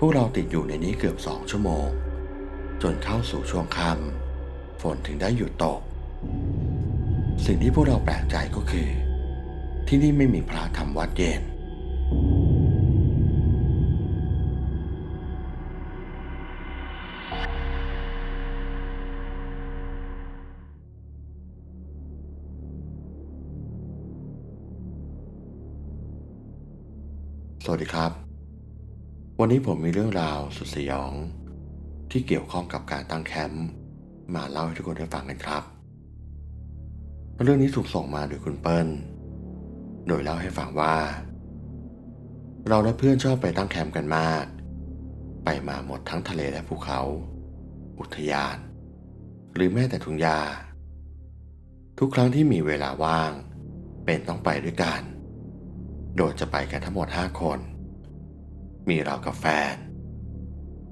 พวกเราติดอยู่ในนี้เกือบสองชั่วโมง จนเข้าสู่ช่วงค่ำฝนถึงได้หยุดตก สิ่งที่พวกเราแปลกใจก็คือ ที่นี่ไม่มีพระทำวัดเย็นสวัสดีครับ วันนี้ผมมีเรื่องราวสุดสยอง ที่เกี่ยวข้องกับการตั้งแคมป์มาเล่าให้ทุกคนได้ฟังกันครับ เรื่องนี้ถูกส่งมาโดยคุณเปิ้ล โดยเล่าให้ฟังว่า เราและเพื่อนชอบไปตั้งแคมป์กันมาก ไปมาหมดทั้งทะเลและภูเขา อุทยาน หรือแม้แต่ทุ่งหญ้าทุกครั้งที่มีเวลาว่าง เป็นต้องไปด้วยกัน โดยจะไปกันทั้งหมดห้าคน มีเรากับแฟน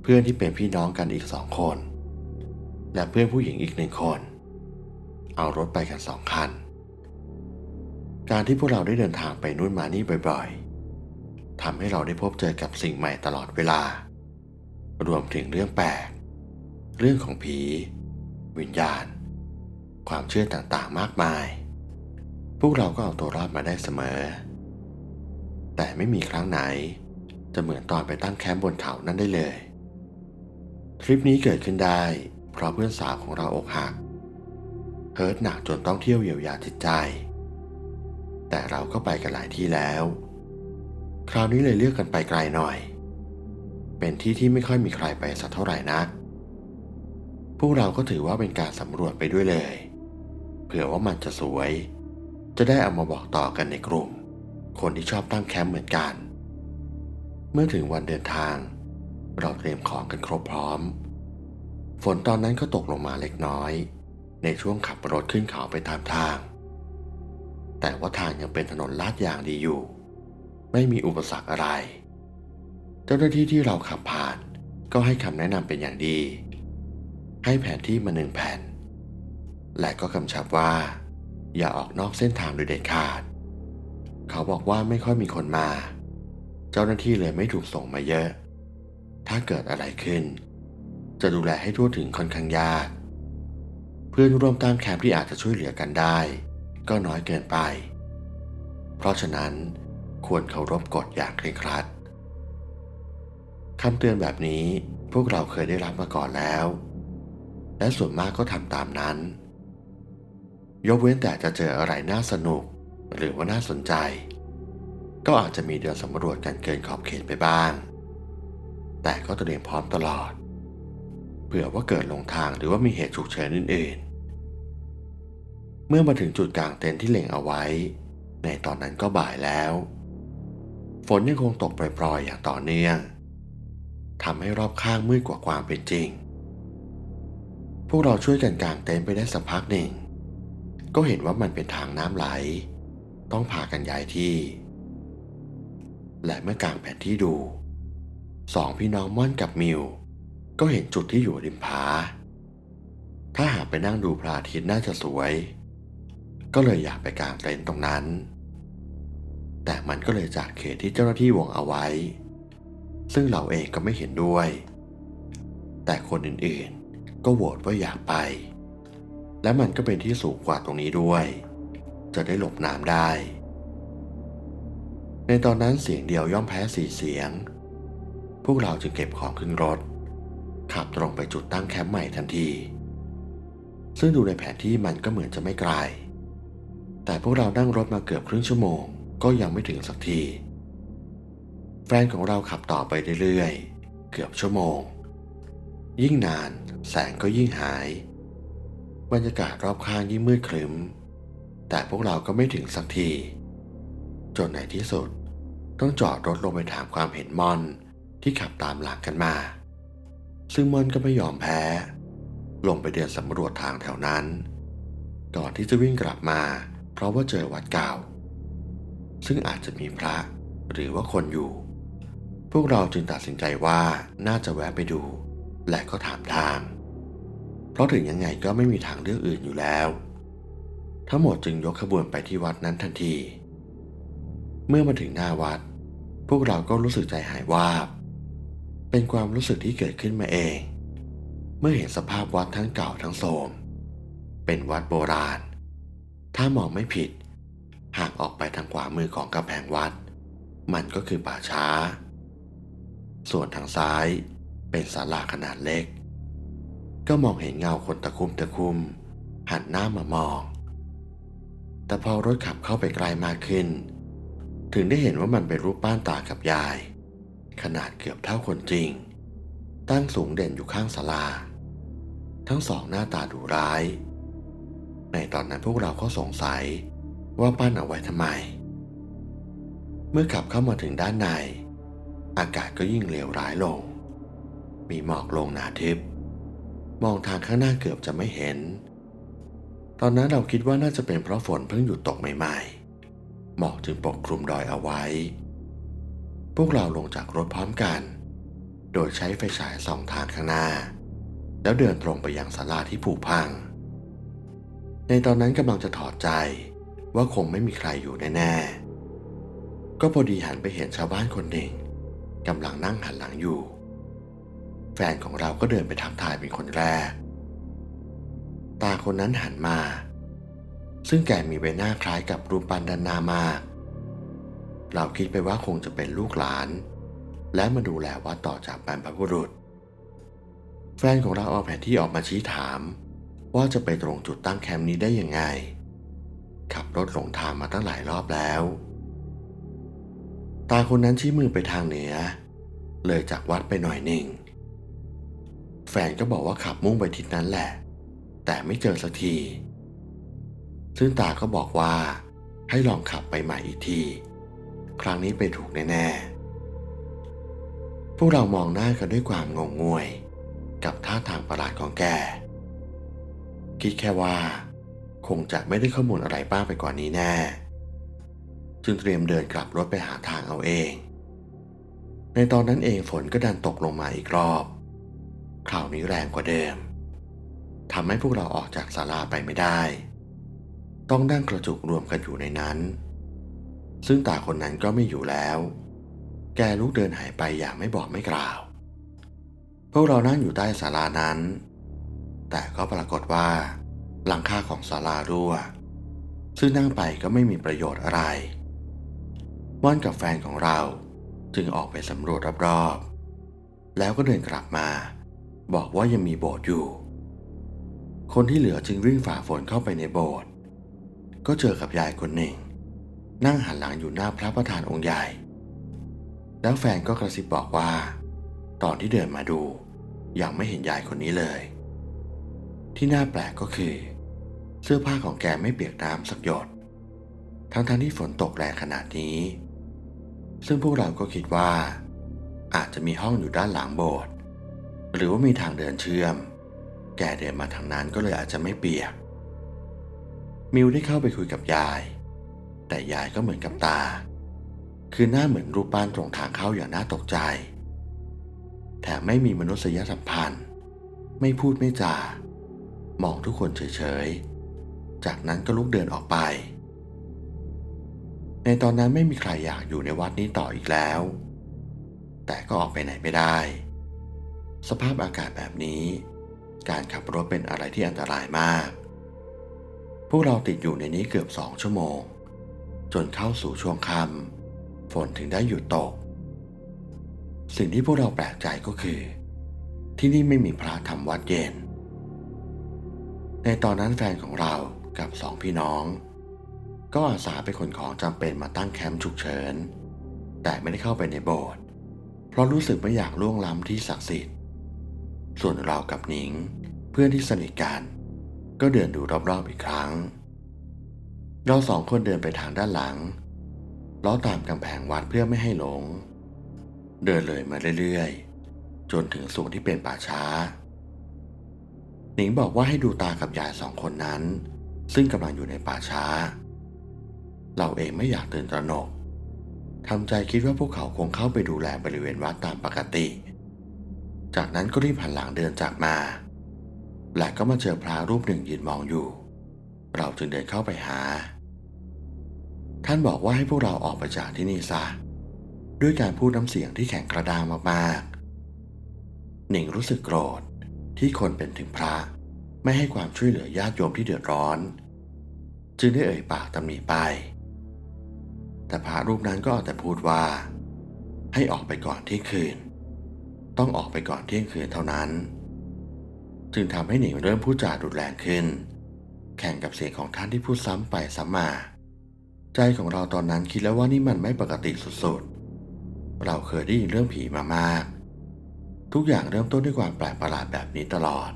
เพื่อนที่เป็นพี่น้องกันอีกสองคน และเพื่อนผู้หญิงอีกหนึ่งคน เอารถไปกันสองคัน การที่พวกเราได้เดินทางไปนู่นมานี่บ่อยๆทำให้เราได้พบเจอกับสิ่งใหม่ตลอดเวลา รวมถึงเรื่องแปลก เรื่องของผี วิญญาณ ความเชื่อต่างๆมากมาย พวกเราก็เอาตัวรอดมาได้เสมอ แต่ไม่มีครั้งไหน จะเหมือนตอนไปตั้งแคมป์บนเขานั่นได้เลย ทริปนี้เกิดขึ้นได้ เพราะเพื่อนสาวของเราอกหักเฮิร์ตหนักจนต้องเที่ยวเยียวยาจิตใจ แต่เราก็ไปกันหลายที่แล้ว คราวนี้เลยเลือกกันไปไกลหน่อย เป็นที่ที่ไม่ค่อยมีใครไปสักเท่าไหร่นัก พวกเราก็ถือว่าเป็นการสำรวจไปด้วยเลย เผื่อว่ามันจะสวย จะได้เอามาบอกต่อกันในกลุ่ม คนที่ชอบตั้งแคมป์เหมือนกัน มื่อถึงวันเดินทาง เราเตรียมของกันครบพร้อม ฝนตอนนั้นก็ตกลงมาเล็กน้อย ในช่วงขับรถขึ้นเขาไปตามทาง แต่ว่าทางยังเป็นถนนลาดยางดีอยู่ ไม่มีอุปสรรคอะไร เจ้าหน้าที่ที่เราขับผ่านก็ให้คำแนะนำเป็นอย่างดี ให้แผนที่มาหนึ่งแผ่น และก็กำชับว่า อย่าออกนอกเส้นทางโดยเด็ดขาด เขาบอกว่าไม่ค่อยมีคนมา จ้าหน้าที่เลยไม่ถูกส่งมาเยอะ ถ้าเกิดอะไรขึ้น จะดูแลให้ทั่วถึงค่อนข้างยาก เพื่อนร่วมตั้งแคมป์ที่อาจจะช่วยเหลือกันได้ ก็น้อยเกินไป เพราะฉะนั้นควรเคารพกฎอย่างเคร่งครัดคำเตือนแบบนี้พวกเราเคยได้รับมาก่อนแล้ว และส่วนมากก็ทำตามนั้น ยกเว้นแต่จะเจออะไรน่าสนุกหรือว่าน่าสนใจ ก็อาจจะมีเดินสำรวจกันเกินขอบเขตไปบ้าง แต่ก็เตรียมพร้อมตลอด เผื่อว่าเกิดลงทางหรือว่ามีเหตุฉุกเฉินอื่นๆ เมื่อมาถึงจุดกลางเต็นท์ที่เล็งเอาไว้ ในตอนนั้นก็บ่ายแล้ว ฝนยังคงตกปล่อยๆอย่างต่อเนื่องทำให้รอบข้างมืดกว่าความเป็นจริง พวกเราช่วยกันกางเต็นท์ไปได้สักพักหนึ่ง ก็เห็นว่ามันเป็นทางน้ำไหล ต้องพากันย้ายที่ และเมื่อกางแผนที่ดูสองพี่น้องม่อนกับมิว ก็เห็นจุดที่อยู่ริมผา ถ้าหากไปนั่งดูพระอาทิตย์น่าจะสวย ก็เลยอยากไปกางเต็นท์ตรงนั้น แต่มันก็เลยจากเขตที่เจ้าหน้าที่วงเอาไว้ ซึ่งเราเองก็ไม่เห็นด้วย แต่คนอื่นๆ ก็โหวตว่าอยากไป และมันก็เป็นที่สูงกว่าตรงนี้ด้วย จะได้หลบน้ำได้ ในตอนนั้นเสียงเดียวย่อมแพ้สี่เสียง พวกเราจึงเก็บของขึ้นรถ ขับตรงไปจุดตั้งแคมป์ใหม่ทันที ซึ่งดูในแผนที่มันก็เหมือนจะไม่ไกล แต่พวกเรานั่งรถมาเกือบครึ่งชั่วโมงก็ยังไม่ถึงสักที แฟนของเราขับต่อไปเรื่อยๆ เกือบชั่วโมง ยิ่งนานแสงก็ยิ่งหาย บรรยากาศรอบข้างยิ่งมืดครึ้ม แต่พวกเราก็ไม่ถึงสักที จนในที่สุด ต้องจอดรถลงไปถามความเห็นมอนที่ขับตามหลังกันมา ซึ่งมอนก็ไม่ยอมแพ้ ลงไปเดินสำรวจทางแถวนั้น ก่อนที่จะวิ่งกลับมา เพราะว่าเจอวัดเก่า ซึ่งอาจจะมีพระหรือว่าคนอยู่ พวกเราจึงตัดสินใจว่าน่าจะแวะไปดู และก็ถามทาง เพราะถึงยังไงก็ไม่มีทางเลือกอื่นอยู่แล้ว ทั้งหมดจึงยกขบวนไปที่วัดนั้นทันที เมื่อมาถึงหน้าวัด พวกเราก็รู้สึกใจหายวาบ เป็นความรู้สึกที่เกิดขึ้นมาเอง เมื่อเห็นสภาพวัดทั้งเก่าทั้งโทรมเป็นวัดโบราณ ถ้ามองไม่ผิด หากออกไปทางขวามือของกำแพงวัด มันก็คือป่าช้า ส่วนทางซ้ายเป็นศาลาขนาดเล็ก ก็มองเห็นเงาคนตะคุ่มตะคุ่มหันหน้ามามอง แต่พอรถขับเข้าไปไกลมากขึ้น ถึงได้เห็นว่ามันเป็นรูปป้านตากับยาย ขนาดเกือบเท่าคนจริง ตั้งสูงเด่นอยู่ข้างศาลา ทั้งสองหน้าตาดุร้าย ในตอนนั้นพวกเราก็สงสัยว่าปั้นเอาไว้ทำไม เมื่อขับเข้ามาถึงด้านใน อากาศก็ยิ่งเลวร้ายลง มีหมอกลงหนาทึบ มองทางข้างหน้าเกือบจะไม่เห็น ตอนนั้นเราคิดว่าน่าจะเป็นเพราะฝนเพิ่งหยุดตกใหม่ๆ หมอกจึงปกคลุมดอยเอาไว้ พวกเราลงจากรถพร้อมกัน โดยใช้ไฟฉายส่องทางข้างหน้า แล้วเดินตรงไปยังศาลาที่ผุพัง ในตอนนั้นกำลังจะถอดใจว่าคงไม่มีใครอยู่แน่ๆ ก็พอดีหันไปเห็นชาวบ้านคนหนึ่งกำลังนั่งหันหลังอยู่ แฟนของเราก็เดินไปทักทายเป็นคนแรก ตาคนนั้นหันมา ซึ่งแกมีใบหน้าคล้ายกับรูปปั้นด้านนามา เราคิดไปว่าคงจะเป็นลูกหลาน และมาดูแลวัดต่อจากบรรพบุรุษ แฟนของเราเอาแผนที่ออกมาชี้ถาม ว่าจะไปตรงจุดตั้งแคมป์นี้ได้ยังไง ขับรถหลงทางมาตั้งหลายรอบแล้ว ตาคนนั้นชี้มือไปทางเหนือ เลยจากวัดไปหน่อยหนึ่ง แฟนก็บอกว่าขับมุ่งไปทิศนั้นแหละ แต่ไม่เจอสักที ซึ่งตาก็บอกว่า ให้ลองขับไปใหม่อีกที ครั้งนี้ไปถูกแน่ๆ พวกเรามองหน้ากันด้วยความงงงวย กับท่าทางประหลาดของแก คิดแค่ว่า คงจะไม่ได้ข้อมูลอะไรบ้างไปกว่านี้แน่ จึงเตรียมเดินกลับรถไปหาทางเอาเอง ในตอนนั้นเองฝนก็ดันตกลงมาอีกรอบ คราวนี้แรงกว่าเดิมทำให้พวกเราออกจากศาลาไปไม่ได้ ต้องนั่งกระจุกรวมกันอยู่ในนั้น ซึ่งตาคนนั้นก็ไม่อยู่แล้ว แกลุกเดินหายไปอย่างไม่บอกไม่กล่าว พวกเรานั่งอยู่ใต้ศาลานั้น แต่ก็ปรากฏว่าหลังคาของศาลารั่ว ซึ่งนั่งไปก็ไม่มีประโยชน์อะไรว่านกับแฟนของเราจึงออกไปสำรวจรอบๆ แล้วก็เดินกลับมา บอกว่ายังมีโบสถ์อยู่ คนที่เหลือจึงวิ่งฝ่าฝนเข้าไปในโบสถ์ ก็เจอกับยายคนหนึ่ง นั่งหันหลังอยู่หน้าพระประธานองค์ใหญ่ แล้วแฟนก็กระซิบบอกว่า ตอนที่เดินมาดู ยังไม่เห็นยายคนนี้เลย ที่น่าแปลกก็คือ เสื้อผ้าของแกไม่เปียกน้ำสักหยด ทั้งๆทที่ฝนตกแรงขนาดนี้ ซึ่งพวกเราก็คิดว่า อาจจะมีห้องอยู่ด้านหลังโบสถ์หรือว่ามีทางเดินเชื่อม แกเดินมาทางนั้นก็เลยอาจจะไม่เปียก มิวได้เข้าไปคุยกับยาย แต่ยายก็เหมือนกับตา คือหน้าเหมือนรูปปั้นตรงทางเข้าอย่างน่าตกใจ แถมไม่มีมนุษยสัมพันธ์ ไม่พูดไม่จา มองทุกคนเฉยๆ จากนั้นก็ลุกเดินออกไป ในตอนนั้นไม่มีใครอยากอยู่ในวัดนี้ต่ออีกแล้ว แต่ก็ออกไปไหนไม่ได้ สภาพอากาศแบบนี้ การขับรถเป็นอะไรที่อันตรายมาก พวกเราติดอยู่ในนี้เกือบสองชั่วโมง จนเข้าสู่ช่วงค่ำฝนถึงได้หยุดตก สิ่งที่พวกเราแปลกใจก็คือ ที่นี่ไม่มีพระทำวัดเย็น ในตอนนั้นแฟนของเรากับสองพี่น้อง ก็อาสาไปขนของจำเป็นมาตั้งแคมป์ฉุกเฉิน แต่ไม่ได้เข้าไปในโบสถ์เพราะรู้สึกไม่อยากล่วงล้ำที่ศักดิ์สิทธิ์ ส่วนเรากับหนิงเพื่อนที่สนิทกัน ก็เดินดูรอบๆอีกครั้ง เราสองคนเดินไปทางด้านหลังล้อตามกำแพงวัดเพื่อไม่ให้หลง เดินเลยมาเรื่อยๆ จนถึงส่วนที่เป็นป่าช้า หนิงบอกว่าให้ดูตากับยายสองคนนั้น ซึ่งกำลังอยู่ในป่าช้า เราเองไม่อยากตื่นตระหนกทำใจคิดว่าพวกเขาคงเข้าไปดูแลบริเวณวัดตามปกติ จากนั้นก็รีบหันหลังเดินจากมา และก็มาเจอพระรูปหนึ่งยืนมองอยู่ เราจึงเดินเข้าไปหา ท่านบอกว่าให้พวกเราออกไปจากที่นี่ซะ ด้วยการพูดน้ำเสียงที่แข็งกระด้างมากๆ หนิงรู้สึกโกรธที่คนเป็นถึงพระไม่ให้ความช่วยเหลือญาติโยมที่เดือดร้อน จึงได้เอ่ยปากตำหนิไป แต่พระรูปนั้นก็เอาแต่พูดว่า ให้ออกไปก่อนเที่ยงคืน ต้องออกไปก่อนเที่ยงคืนเท่านั้น จึงทำให้หนิงเริ่มพูดจารุนแรงขึ้น แข่งกับเสียงของท่านที่พูดซ้ำไปซ้ำมา ใจของเราตอนนั้นคิดแล้วว่านี่มันไม่ปกติสุดๆ เราเคยได้ยินเรื่องผีมามาก ทุกอย่างเริ่มต้นด้วยความแปลกประหลาดแบบนี้ตลอด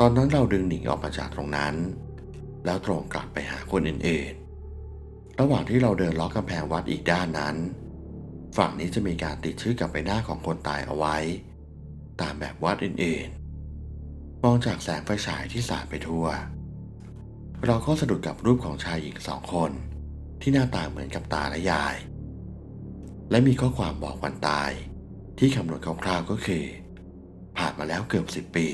ตอนนั้นเราดึงหนิงออกมาจากตรงนั้น แล้วตรงกลับไปหาคนอื่นๆ ระหว่างที่เราเดินล้อกำแพงวัดอีกด้านนั้น ฝั่งนี้จะมีการติดชื่อกับใบหน้าของคนตายเอาไว้ ตามแบบวัดอื่นๆ มองจากแสงไฟฉายที่สาดไปทั่ว เราก็สะดุดกับรูปของชายหญิงสองคน ที่หน้าตาเหมือนกับตาและยาย และมีข้อความบอกวันตาย ที่คำนวณคร่าวๆก็คือ ผ่านมาแล้วเกือบสิบปี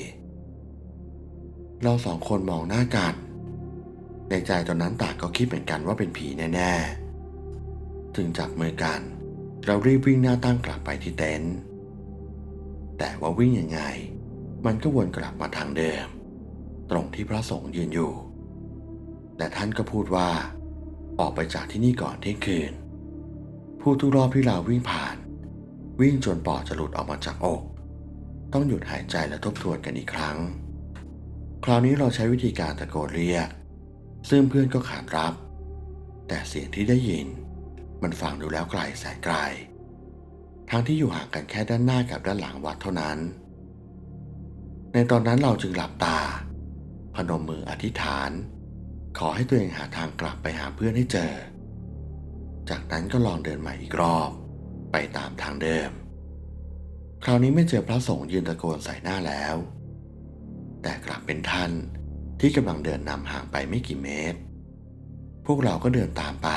เราสองคนมองหน้ากัน ในใจตอนนั้นต่างก็คิดเหมือนกันว่าเป็นผีแน่ๆถึงจับมือกัน เรารีบวิ่งหน้าตั้งกลับไปที่เต็นท์แต่ว่าวิ่งยังไง มันก็วนกลับมาทางเดิม ตรงที่พระสงฆ์ยืนอยู่ แต่ท่านก็พูดว่า ออกไปจากที่นี่ก่อนเที่ยงคืนพูดทุกรอบที่เราวิ่งผ่าน วิ่งจนปอดจะหลุดออกมาจากอก ต้องหยุดหายใจและทบทวนกันอีกครั้ง คราวนี้เราใช้วิธีการตะโกนเรียก ซึ่งเพื่อนก็ขานรับ แต่เสียงที่ได้ยิน มันฟังดูแล้วไกลแสนไกลทั้งที่อยู่ห่างกันแค่ด้านหน้ากับด้านหลังวัดเท่านั้น ในตอนนั้นเราจึงหลับตา พนมมืออธิษฐาน ขอให้ตัวเองหาทางกลับไปหาเพื่อนให้เจอ จากนั้นก็ลองเดินใหม่อีกรอบ ไปตามทางเดิม คราวนี้ไม่เจอพระสงฆ์ยืนตะโกนใส่หน้าแล้ว แต่กลับเป็นท่านที่กำลังเดินนำห่างไปไม่กี่เมตร พวกเราก็เดินตามไป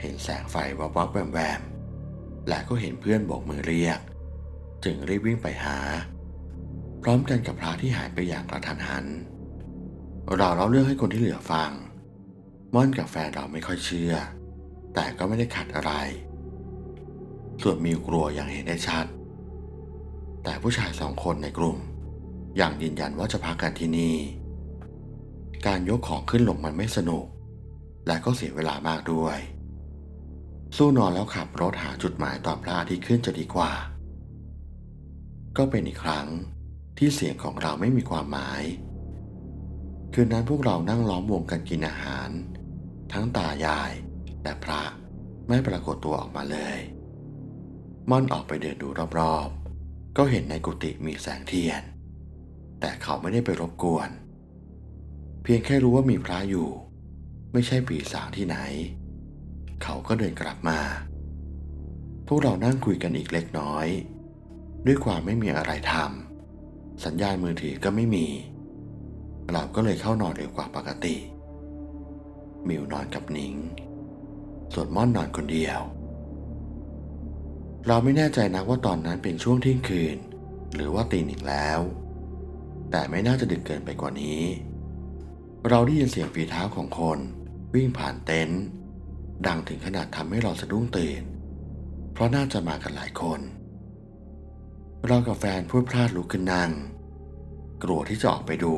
เห็นแสงไฟวับวับแวมแวมและก็เห็นเพื่อนโบกมือเรียก จึงรีบวิ่งไปหา พร้อมกันกับพระที่หายไปอย่างกระทันหัน เราเล่าเรื่องให้คนที่เหลือฟัง ม่อนกับแฟนเราไม่ค่อยเชื่อ แต่ก็ไม่ได้ขัดอะไร ส่วนมิวกลัวอย่างเห็นได้ชัด แต่ผู้ชายสองคนในกลุ่มอย่างยืนยันว่าจะพักกันที่นี่ การยกของขึ้นลงมันไม่สนุก และก็เสียเวลามากด้วย สู้นอนแล้วขับรถหาจุดหมายตอนพระอาทิตย์ขึ้นจะดีกว่า ก็เป็นอีกครั้ง ที่เสียงของเราไม่มีความหมาย คืนนั้นพวกเรานั่งล้อมวงกันกินอาหาร ทั้งตายายและพระไม่ปรากฏตัวออกมาเลย ม่อนออกไปเดินดูรอบๆ ก็เห็นในกุฏิมีแสงเทียน แต่เขาไม่ได้ไปรบกวน เพียงแค่รู้ว่ามีพระอยู่ ไม่ใช่ผีสางที่ไหน เขาก็เดินกลับมา พวกเรานั่งคุยกันอีกเล็กน้อย ด้วยความไม่มีอะไรทำ สัญญาณมือถือก็ไม่มีเราก็เลยเข้านอนเร็วกว่าปกติ มิวนอนกับนิง ส่วนม่อนนอนคนเดียว เราไม่แน่ใจนักว่าตอนนั้นเป็นช่วงเที่ยงคืน หรือว่าตีหนึ่งแล้ว แต่ไม่น่าจะดึกเกินไปกว่านี้ เราได้ยินเสียงฝีเท้าของคน วิ่งผ่านเต็นท์ดังถึงขนาดทำให้เราสะดุ้งตื่น เพราะน่าจะมากันหลายคน เรากับแฟนพูดพลาดลุกขึ้นนั่ง กลัวที่จะออกไปดู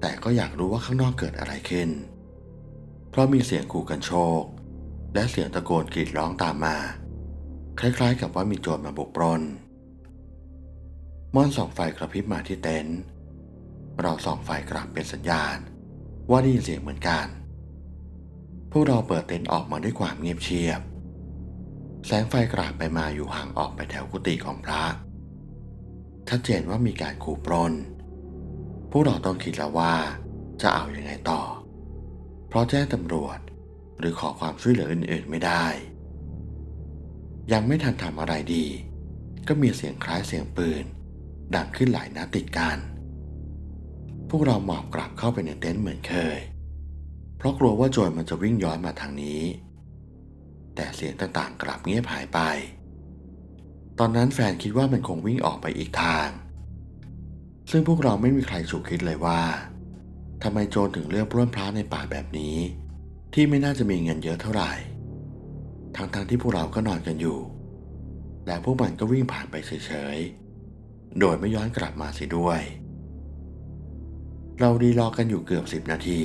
แต่ก็อยากรู้ว่าข้างนอกเกิดอะไรขึ้น เพราะมีเสียงขู่กันโชค และเสียงตะโกนกรีดร้องตามมา คล้ายๆ กับว่ามีโจรมาบุกปล้นม่อนส่องไฟกระพริบมาที่เต็นท์เราส่องไฟกลับเป็นสัญญาณ ว่าได้ยินเสียงเหมือนกัน พวกเราเปิดเต็นท์ออกมาด้วยความเงียบเชียบ แสงไฟกราบไปมาอยู่ห่างออกไปแถวกุฏิของพระ ชัดเจนว่ามีการขู่ปล้น พวกเราต้องคิดแล้วว่าจะเอาอยัางไงต่อ เพราะแจ้งตำรวจหรือขอความช่วยเหลืออื่นๆไม่ได้ ยังไม่ทันทำอะไรดี ก็มีเสียงคล้ายเสียงปืน ดังขึ้นหลายนัดติดกัน พวกเราหมอบกลับเข้าไปในเต็นท์เหมือนเคย เพราะกลัวว่าโจรมันจะวิ่งย้อนมาทางนี้ แต่เสียงต่างๆกลับเงียบหายไป ตอนนั้นแฟนคิดว่ามันคงวิ่งออกไปอีกทาง ซึ่งพวกเราไม่มีใครฉุกคิดเลยว่าทำไมโจรถึงเลือกปล้นพระในป่าแบบนี้ ที่ไม่น่าจะมีเงินเยอะเท่าไหร่ ทั้งๆทที่พวกเราก็นอนกันอยู่ และพวกมันก็วิ่งผ่านไปเฉยๆ โดยไม่ย้อนกลับมาเสียด้วย เราดีรอกันอยู่เกือบสิบนาที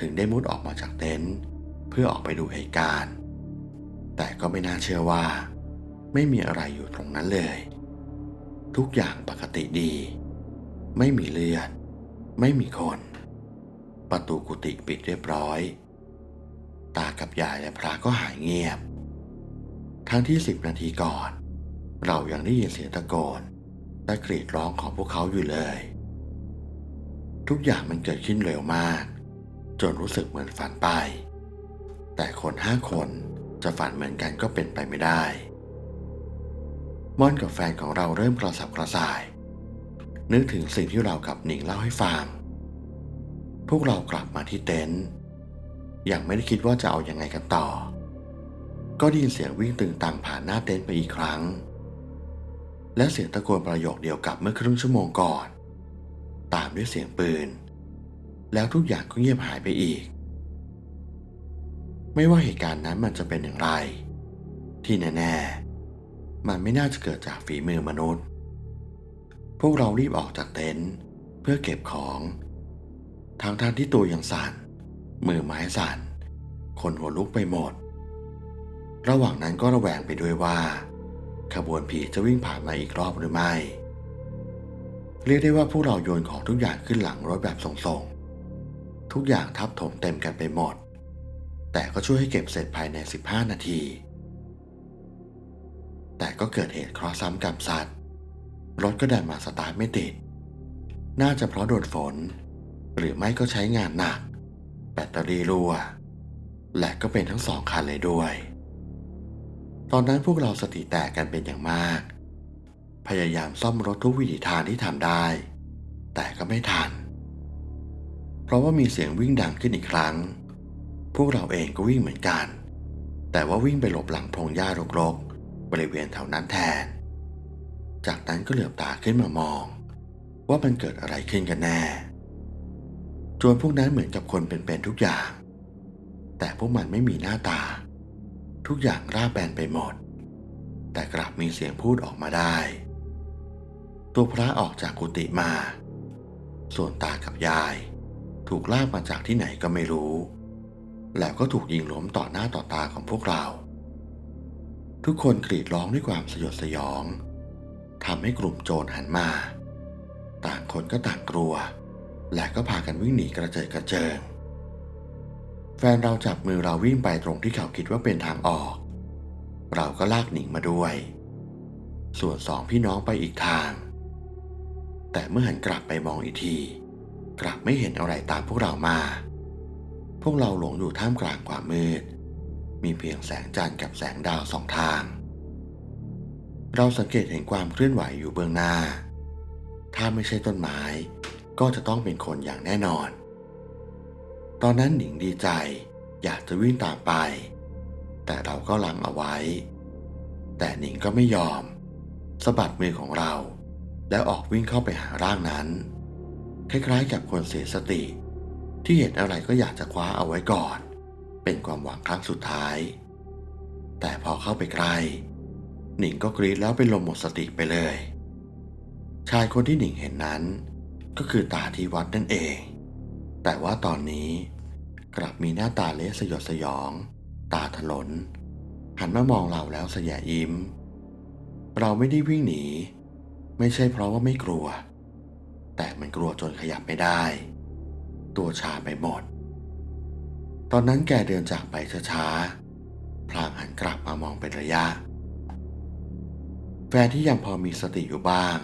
ถึงได้มุดออกมาจากเต็นท์เพื่อออกไปดูเหตุการณ์ แต่ก็ไม่น่าเชื่อว่า ไม่มีอะไรอยู่ตรงนั้นเลย ทุกอย่างปกติดี ไม่มีเลือด ไม่มีคน ประตูกุฏิปิดเรียบร้อย ตากับยายและพระก็หายเงียบ ทั้งที่สิบนาทีก่อน เรายังได้ยินเสียงตะโกนและกรีดร้องของพวกเขาอยู่เลย ทุกอย่างมันเกิดขึ้นเร็วมาก จนรู้สึกเหมือนฝันไป แต่คนห้าคนจะฝันเหมือนกันก็เป็นไปไม่ได้ ม่อนกับแฟนของเราเริ่มกระสับกระส่าย นึกถึงสิ่งที่เรากับหนิงเล่าให้ฟัง พวกเรากลับมาที่เต็นท์ยังไม่ได้คิดว่าจะเอาอยัางไงกันต่อ ก็ได้ยินเสียงวิ่งตึงตังผ่านหน้าเต็นท์ไปอีกครั้ง และเสียงตะโกนประโยคเดียวกับเมื่อครึ่งชั่วโมงก่อน ตามด้วยเสียงปืน แล้วทุกอย่างก็เงียบหายไปอีก ไม่ว่าเหตุการณ์นั้นมันจะเป็นอย่างไร ที่แน่ๆ มันไม่น่าจะเกิดจากฝีมือมนุษย์ พวกเรารีบออกจากเต็นท์เพื่อเก็บของ ทางทางที่ตัวยังสั่น มือไม้สั่น คนหัวลุกไปหมด ระหว่างนั้นก็ระแวงไปด้วยว่า ขบวนผีจะวิ่งผ่านมาอีกรอบหรือไม่ เรียกได้ว่าพวกเราโยนของทุกอย่างขึ้นหลังรถแบบส่งๆ ทุกอย่างทับถมเต็มกันไปหมด แต่ก็ช่วยให้เก็บเสร็จภายใน 15 นาที แต่ก็เกิดเหตุเคราะห์ซ้ำกรรมซัดรถก็ดันมาสตาร์ทไม่ติด น่าจะเพราะโดนฝน หรือไม่ก็ใช้งานหนัก แบตเตอรี่รั่ว และก็เป็นทั้งสองคันเลยด้วย ตอนนั้นพวกเราสติแตกกันเป็นอย่างมาก พยายามซ่อมรถทุกวิถีทางที่ทำได้ แต่ก็ไม่ทัน เพราะว่ามีเสียงวิ่งดังขึ้นอีกครั้ง พวกเราเองก็วิ่งเหมือนกัน แต่ว่าวิ่งไปหลบหลังพงหญ้ารกๆ บริเวณแถวนั้นแทน จากนั้นก็เหลือบตาขึ้นมามอง ว่ามันเกิดอะไรขึ้นกันแน่โจรพวกนั้นเหมือนกับคนเป็นๆทุกอย่าง แต่พวกมันไม่มีหน้าตา ทุกอย่างราบแบนไปหมด แต่กลับมีเสียงพูดออกมาได้ ตัวพระออกจากกุฏิมา ส่วนตากับยาย ถูกลากมาจากที่ไหนก็ไม่รู้ แล้วก็ถูกยิงล้มต่อหน้าต่อตาของพวกเรา ทุกคนกรีดร้องด้วยความสยดสยองทำให้กลุ่มโจรหันมา ต่างคนก็ต่างกลัว และก็พากันวิ่งหนีกระเจิดกระเจิง แฟนเราจับมือเราวิ่งไปตรงที่เขาคิดว่าเป็นทางออก เราก็ลากหนิงมาด้วย ส่วนสองพี่น้องไปอีกทาง แต่เมื่อหันกลับไปมองอีกที กลับไม่เห็นอะไรตามพวกเรามา พวกเราหลงอยู่ท่ามกลางความมืด มีเพียงแสงจันทร์กับแสงดาวสองทาง เราสังเกตเห็นความเคลื่อนไหวอยู่เบื้องหน้า ถ้าไม่ใช่ต้นไม้ ก็จะต้องเป็นคนอย่างแน่นอน ตอนนั้นหนิงดีใจอยากจะวิ่งตามไป แต่เราก็ลังเอาไว้ แต่หนิงก็ไม่ยอมสะบัดมือของเรา แล้วออกวิ่งเข้าไปหาร่างนั้น คล้ายๆกับคนเสียสติ ที่เห็นอะไรก็อยากจะคว้าเอาไว้ก่อน เป็นความหวังครั้งสุดท้าย แต่พอเข้าไปใกล้หนิงก็กรีดแล้วเป็นลมหมดสติไปเลย ชายคนที่หนิงเห็นนั้น ก็คือตาที่วัดนั่นเอง แต่ว่าตอนนี้กลับมีหน้าตาเละสยดสยอง ตาถลน หันมามองเราแล้วสยยิ้ม เราไม่ได้วิ่งหนี ไม่ใช่เพราะว่าไม่กลัว แต่มันกลัวจนขยับไม่ได้ ตัวชาไปหมด ตอนนั้นแกเดินจากไปช้าๆ พลางหันกลับมามองเป็นระยะ แฟนที่ยังพอมีสติอยู่บ้าง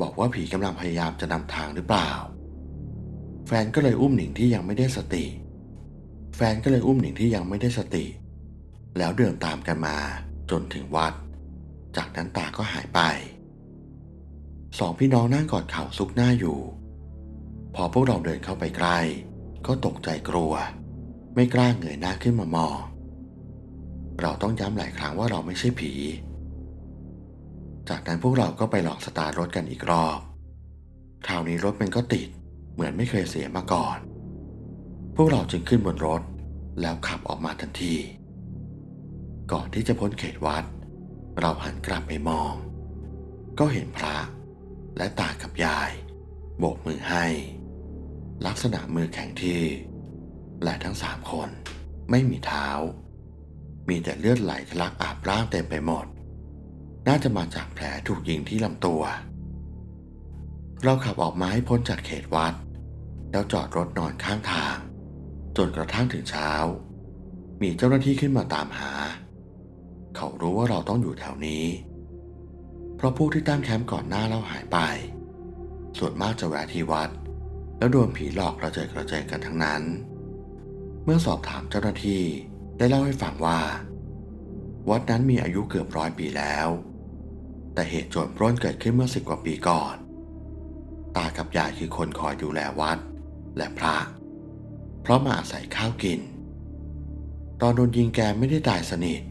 บอกว่าผีกำลังพยายามจะนำทางหรือเปล่า แฟนก็เลยอุ้มหนิงที่ยังไม่ได้สติ แฟนก็เลยอุ้มหนิงที่ยังไม่ได้สติ แล้วเดินตามกันมาจนถึงวัด จากนั้นตาก็หายไป สองพี่น้องนั่งกอดเข่าซุกหน้าอยู่ พอพวกเราเดินเข้าไปใกล้ก็ตกใจกลัว ไม่กล้าเงยหน้าขึ้นมามอง เราต้องย้ำหลายครั้งว่าเราไม่ใช่ผี จากนั้นพวกเราก็ไปหลองสตาร์รถกันอีกรอบ คราวนี้รถมันก็ติดเหมือนไม่เคยเสียมาก่อน พวกเราจึงขึ้นบนรถแล้วขับออกมาทันที ก่อนที่จะพ้นเขตวัด เราหันกลับไปมอง ก็เห็นพระและตากับยาย โบกมือให้ ลักษณะมือแข็งที่ และทั้งสามคน ไม่มีเท้า มีแต่เลือดไหลทะลักอาบร่างเต็มไปหมด น่าจะมาจากแผลถูกยิงที่ลำตัว เราขับออกมาให้พ้นจากเขตวัด แล้วจอดรถนอนข้างทาง จนกระทั่งถึงเช้า มีเจ้าหน้าที่ขึ้นมาตามหา เขารู้ว่าเราต้องอยู่แถวนี้ เพราะพวกที่ตั้งแคมป์ก่อนหน้าเราหายไป ส่วนมากจะแวะที่วัดแล้วโดนผีหลอกกระเจิดกระเจิงกันทั้งนั้น เมื่อสอบถามเจ้าหน้าที่ได้เล่าให้ฟังว่า วัดนั้นมีอายุเกือบร้อยปีแล้ว แต่เหตุโจรปล้นเกิดขึ้นเมื่อสิบกว่าปีก่อน ตากับยายคือคนคอยดูแลวัดและพระ เพราะมาอาศัยข้าวกิน ตอนโดนยิงแกไม่ได้ตายสนิท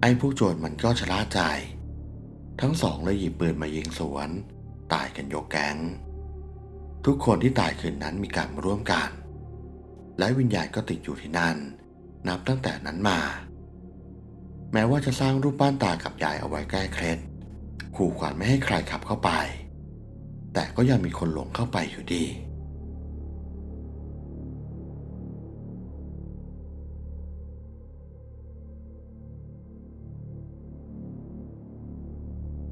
ไอ้พวกโจรมันก็ชะล่าใจ ทั้งสองเลยหยิบปืนมายิงสวน ตายกันยกแก๊ง ทุกคนที่ตายคืนนั้นมีการมาร่วมกัน และวิญญาณก็ติดอยู่ที่นั่น นับตั้งแต่นั้นมา แม้ว่าจะสร้างรูปปั้นตากับยายเอาไว้ใกล้เคล็ดขู่ขวัญไม่ให้ใครขับเข้าไป แต่ก็ยังมีคนหลงเข้าไปอยู่ดี